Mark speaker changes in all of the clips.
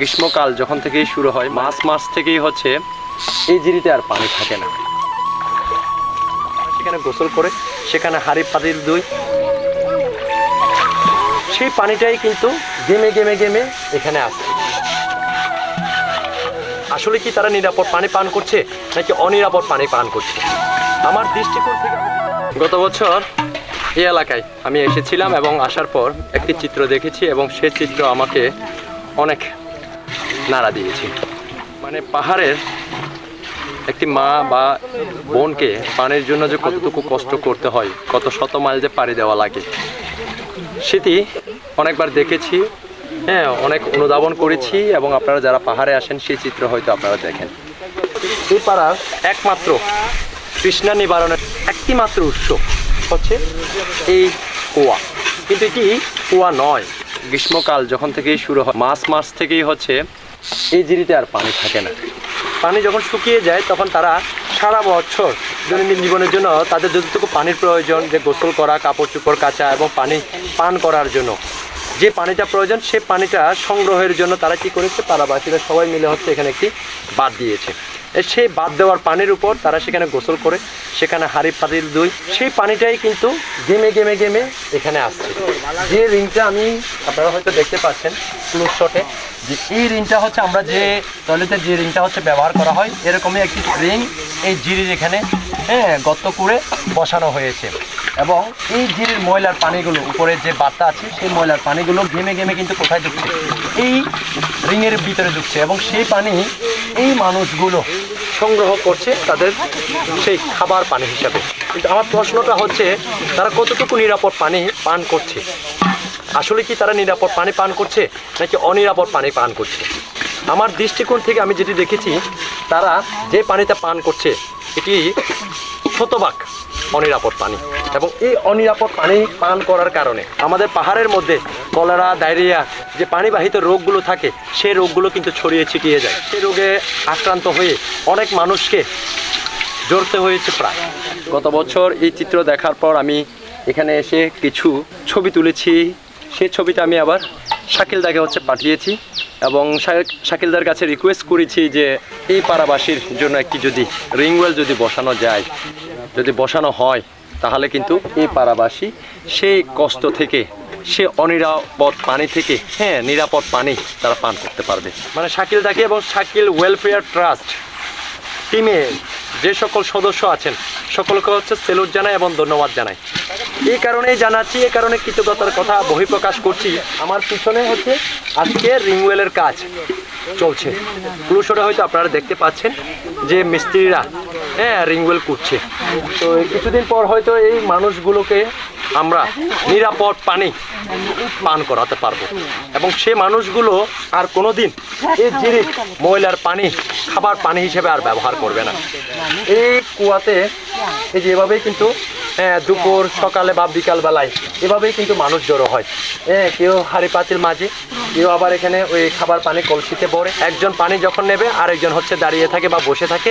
Speaker 1: গ্রীষ্মকাল যখন থেকেই শুরু হয় মাস মাস থেকেই হচ্ছে এই জিরিতে আর পানি থাকে না। সেখানে গোসল করে, সেখানে হাড়ি পাতিল দুই সেই পানিটাই কিন্তু গেমে গেমে গেমে এখানে আসছে আসলে কি তারা নিরাপদ পানি পান করছে, নাকি অনিরাপদ পানি পান করছে? আমার দৃষ্টিকোণ থেকে গত বছর এই এলাকায় আমি এসেছিলাম এবং আসার পর একটি চিত্র দেখেছি এবং সেই চিত্র আমাকে অনেক নাড়া দিয়েছি। মানে পাহাড়ের একটি মা বা বোনকে পানির জন্য যে কতটুকু কষ্ট করতে হয়, কত শত মাইল যে পাড়ি দেওয়া লাগে, সেটি অনেকবার দেখেছি হ্যাঁ অনেক অনুধাবন করেছি এবং আপনারা যারা পাহাড়ে আসেন, সেই চিত্র হয়তো আপনারা দেখেন। এই পাড়ার একমাত্র তৃষ্ণা নিবারণের একটি মাত্র উৎস হচ্ছে এই কুয়া। কিন্তু এটি কুয়া নয় গ্রীষ্মকাল যখন থেকেই শুরু হয়, মাস মাস থেকেই হচ্ছে এই জিরিতে আর পানি থাকে না। পানি যখন শুকিয়ে যায়, তখন তারা সারা বছর দৈনন্দিন জীবনের জন্য তাদের যতটুকু পানির প্রয়োজন, যে গোসল করা, কাপড় চোপড় কাচা এবং পানি পান করার জন্য, যে পানিটা প্রয়োজন সেই পানিটা সংগ্রহের জন্য তারা কি করেছে? পাড়াবাসীরা সবাই মিলে হচ্ছে এখানে একটি বাদ দিয়েছে। সেই বাদ দেওয়ার পানির উপর তারা সেখানে গোসল করে, সেখানে হাড়ি পাতিল দুই। সেই পানিটাই কিন্তু গেমে গেমে গেমে এখানে আসছে। যে রিংটা আমি, আপনারা হয়তো দেখতে পাচ্ছেন ক্লোজ শটে যে এই রিংটা হচ্ছে আমরা যে টয়লেটের যে রিংটা হচ্ছে ব্যবহার করা হয়, এরকমই একটি রিং এই জিরির এখানে হ্যাঁ গত করে বসানো হয়েছে। এবং এই জিরির ময়লার পানিগুলো, উপরে যে বার্তা আছে, সেই ময়লার পানিগুলো ঘেমে ঘেমে কিন্তু কোথায় ঢুকছে? এই রিংয়ের ভিতরে ঢুকছে এবং সেই পানি এই মানুষগুলো সংগ্রহ করছে তাদের সেই খাবার পানি হিসাবে। কিন্তু আমার প্রশ্নটা হচ্ছে, তারা কতটুকু নিরাপদ পানি পান করছে? আসলে কি তারা নিরাপদ পানি পান করছে, নাকি অনিরাপদ পানি পান করছে? আমার দৃষ্টিকোণ থেকে আমি যেটি দেখেছি, তারা যে পানিটা পান করছে, এটি শতভাগ অনিরাপদ পানি। এবং এই অনিরাপদ পানি পান করার কারণে আমাদের পাহাড়ের মধ্যে কলেরা, ডায়রিয়া যে পানিবাহিত রোগগুলো থাকে সেই রোগগুলো কিন্তু ছড়িয়ে ছিটিয়ে যায়। সেই রোগে আক্রান্ত হয়ে অনেক মানুষকে জড়তে হয়েছে প্রায়। গত বছর এই চিত্র দেখার পর আমি এখানে এসে কিছু ছবি তুলেছি। সেই ছবিটা আমি আবার শাকিলদাকে হচ্ছে পাঠিয়েছি এবং শাকিলদার কাছে রিকোয়েস্ট করেছি যে এই পাড়াবাসীর জন্য একটি যদি রিংওয়েল যদি বসানো যায়। যদি বসানো হয়, তাহলে কিন্তু এই পাড়াবাসী সেই কষ্ট থেকে, সে অনিরাপদ পানি থেকে হ্যাঁ নিরাপদ পানি তারা পান করতে পারবে। মানে শাকিলদাকে এবং শাকিল ওয়েলফেয়ার ট্রাস্ট টিমে যে সকল সদস্য আছেন, সকলকে হচ্ছে সেলুট জানাই এবং ধন্যবাদ জানাই। এই কারণেই জানাচ্ছি, এই কারণে কৃতজ্ঞতার কথা বহিঃপ্রকাশ করছি। আমার পিছনে হচ্ছে আজকে রিংওয়েলের কাজ চলছে। ক্লুশোটা হয়তো আপনারা দেখতে পাচ্ছেন যে মিস্ত্রিরা হ্যাঁ রিংওয়েল করছে তো কিছুদিন পর হয়তো এই মানুষগুলোকে আমরা নিরাপদ পানি পান করাতে পারব। এবং সে মানুষগুলো আর কোনো দিন এই জিনিস ময়লার পানি, খাবার পানি হিসেবে আর ব্যবহার করবে না। এই কুয়াতে এই যে এভাবেই কিন্তু দুপুর সকালে বা বিকাল বেলায়। এভাবেই কিন্তু মানুষ জড়ো হয়। হ্যাঁ কেউ হাড়ি পাতিল মাঝে কেউ আবার এখানে ওই খাবার পানি কলসিতে ভরে। একজন পানি যখন নেবে আরেকজন হচ্ছে দাঁড়িয়ে থাকে বা বসে থাকে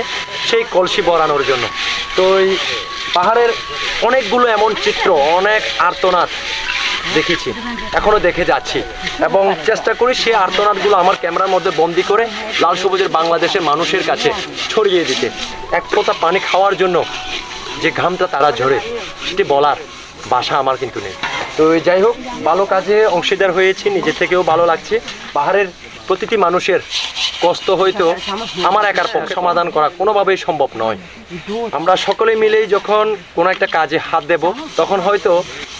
Speaker 1: সেই কলসি ভরানোর জন্য। তো এই পাহাড়ের অনেকগুলো এমন চিত্র অনেক আর্তনাদ দেখেছি এখনও দেখে যাচ্ছি। এবং চেষ্টা করি সেই আর্তনাদগুলো আমার ক্যামেরার মধ্যে বন্দি করে লাল সবুজের বাংলাদেশের মানুষের কাছে ছড়িয়ে দিতে। এক ফোঁটা পানি খাওয়ার জন্য যে ঘামটা তারা ঝরে, সেটি বলার বাসা আমার কিন্তু নেই। তো যাই হোক, ভালো কাজে অংশীদার হয়েছি, নিজে থেকেও ভালো লাগছে। পাহাড়ের প্রতিটি মানুষের কষ্ট হয়তো আমার একার পক্ষে সমাধান করা কোনোভাবেই সম্ভব নয়। আমরা সকলে মিলেই যখন কোনো একটা কাজে হাত দেব, তখন হয়তো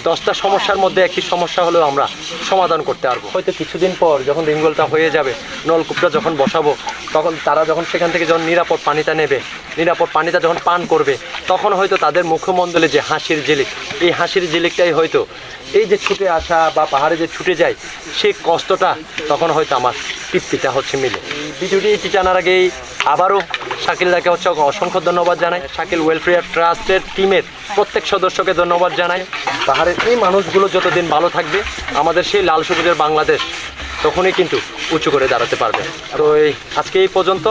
Speaker 1: দশটা সমস্যার মধ্যে একটি সমস্যা হলেও আমরা সমাধান করতে পারব। হয়তো কিছুদিন পর যখন রিঙ্গলটা হয়ে যাবে, নলকূপটা যখন বসাবো, তখন তারা যখন সেখান থেকে যখন নিরাপদ পানিটা নেবে, নিরাপদ পানিটা যখন পান করবে, তখন হয়তো তাদের মুখমণ্ডলে যে হাসির জিলিক এই হাসির জিলিকটাই হয়তো এই যে ছুটে আসা বা পাহাড়ে যে ছুটে যায়, সেই কষ্টটা তখন হয়তো আমার তৃপ্তিটা হচ্ছে মিলে। ভিডিওটি এটি জানার আগেই আবারও শাকিলদাকে হচ্ছে অসংখ্য ধন্যবাদ জানাই। শাকিল ওয়েলফেয়ার ট্রাস্টের টিমের প্রত্যেক সদস্যকে ধন্যবাদ জানাই। পাহাড়ের এই মানুষগুলো যতদিন ভালো থাকবে, আমাদের সেই লাল সবুজের বাংলাদেশ তখনই কিন্তু উঁচু করে দাঁড়াতে পারবে। তো এই আজকে এই পর্যন্ত,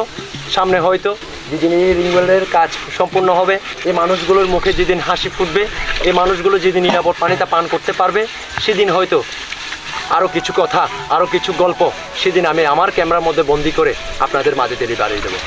Speaker 1: সামনে হয়তো যেদিন এই রিংওয়েলের কাজ সম্পূর্ণ হবে, এই মানুষগুলোর মুখে যেদিন হাসি ফুটবে, এই মানুষগুলো যেদিন নিরাপদ পানিটা পান করতে পারবে, সেদিন হয়তো আরও কিছু কথা আরও কিছু গল্প, সেদিন আমি আমার ক্যামেরার মধ্যে বন্দি করে আপনাদের মাঝে ডেলিভারি দেবো।